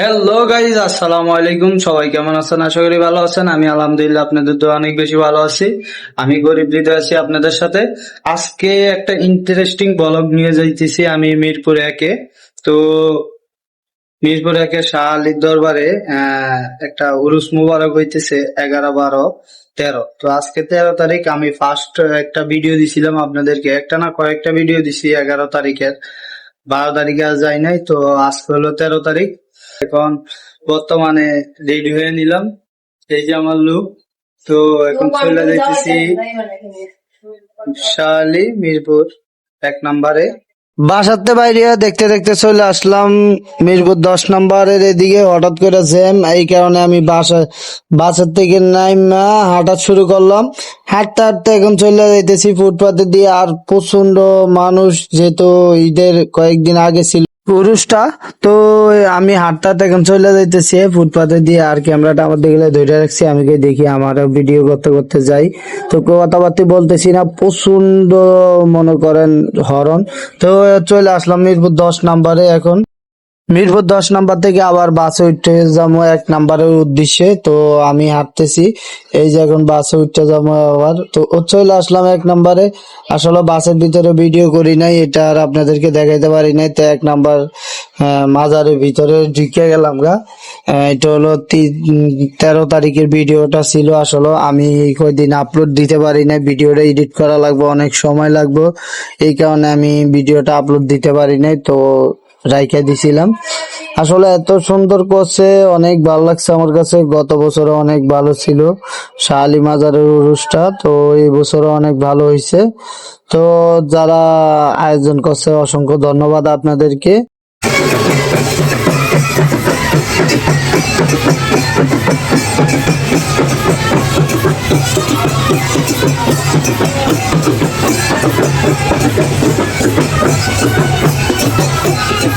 Hello guys আসসালামু আলাইকুম। সবাই কেমন আছেন? আশা করি ভালো আছেন। আমি আলহামদুলিল্লাহ আপনাদের তো অনেক বেশি ভালো আছি। আমি গরিব হৃদয় আছি আপনাদের সাথে। আজকে একটা ইন্টারেস্টিং ব্লগ নিয়ে যাইতেছি আমি মিরপুর একে। তো মিরপুর একে শাহ আলীর দরবারে একটা উরুস মুবারক হইতেছে এগারো, বারো, তেরো। তো আজকে তেরো তারিখ, আমি ফার্স্ট একটা ভিডিও দিছিলাম আপনাদেরকে। একটা না কয়েকটা ভিডিও দিছি এগারো তারিখের। বারো তারিখে আর যাই নাই, তো আজকে হলো তেরো তারিখ। এখন বর্তমানে রেডি হয়ে নিলাম। এই যে আমার লুক তো এখন চলে যাইতেছি শালি মিরপুর এক নম্বরে। বাসাতে বাইরে দেখতে দেখতে চলে আসলাম মিরপুর দশ নম্বরের এদিকে। হঠাৎ করে জ্যাম এই কারণে আমি বাসা বাসার থেকে নাইমা হাঁটা শুরু করলাম। হাঁটতে হাঁটতে এখন চলে যাইতেছি ফুটপাতে দিয়ে, আর প্রচণ্ড মানুষ যেহেতু ঈদের কয়েকদিন আগে ছিল। পুরুষটা, তো আমি হাঁটতে হাঁটতে এখন চলে যাইতেছি ফুটপাতে দিয়ে, আর ক্যামেরাটা আমার দেখলে ধরে রাখছি, আমি দেখি আমার ভিডিও করতে করতে যাই। তো কথাবার্তা বলতেছি না প্রচণ্ড মনে করেন হরণ। তো চলে আসলাম মিরপুর দশ নাম্বারে এখন। মিরপুর দশ নাম্বার থেকে আবার বাসে উঠতে যাব এক নাম্বারের উদ্দেশ্যে। তো আমি হাঁটতেছি। এই যে এখন বাসে উঠতে যাব আবার। তো চলে আসলাম এক নাম্বারে। আসলে বাসের ভিতরে ভিডিও করি নাই, এটা আর আপনাদেরকে দেখাইতে পারি নাই। তো এক নাম্বার মাজারের ভিতরে ঢুকে গেলাম গা। এটা হলো তেরো তারিখের ভিডিওটা ছিল। আসলে আমি কয়দিন আপলোড দিতে পারি নাই। ভিডিওটা এডিট করা লাগবে, অনেক সময় লাগবে। এই কারণে আমি ভিডিওটা আপলোড দিতে পারি নাই। তো রাইখা দিছিলাম। আসলে এত সুন্দর করছে, অনেক ভালো লাগছে আমার কাছে। গত বছরে অনেক ভালো ছিল। শাহ আলী মাজারের উরুসটা তো এই বছরও অনেক ভালো হয়েছে তো যারা আয়োজন করছে, অসংখ্য ধন্যবাদ আপনাদেরকে।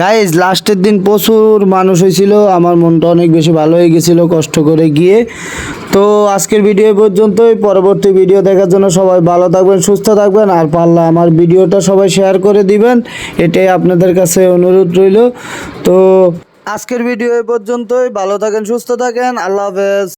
গাইজ লাস্টের দিন প্রচুর মানুষ হয়েছিল। আমার মনটা অনেক বেশি ভালো হয়ে গেছিল, কষ্ট করে গিয়ে। তো আজকের ভিডিও পর্যন্তই। পরবর্তী ভিডিও দেখার জন্য সবাই ভালো থাকবেন, সুস্থ থাকবেন। আর পারলে আমার ভিডিওটা সবাই শেয়ার করে দিবেন। এটাই আপনাদের কাছে অনুরোধ রইল। তো আজকের ভিডিও পর্যন্তই। ভালো থাকেন, সুস্থ থাকেন। আল্লাহ হাফেজ।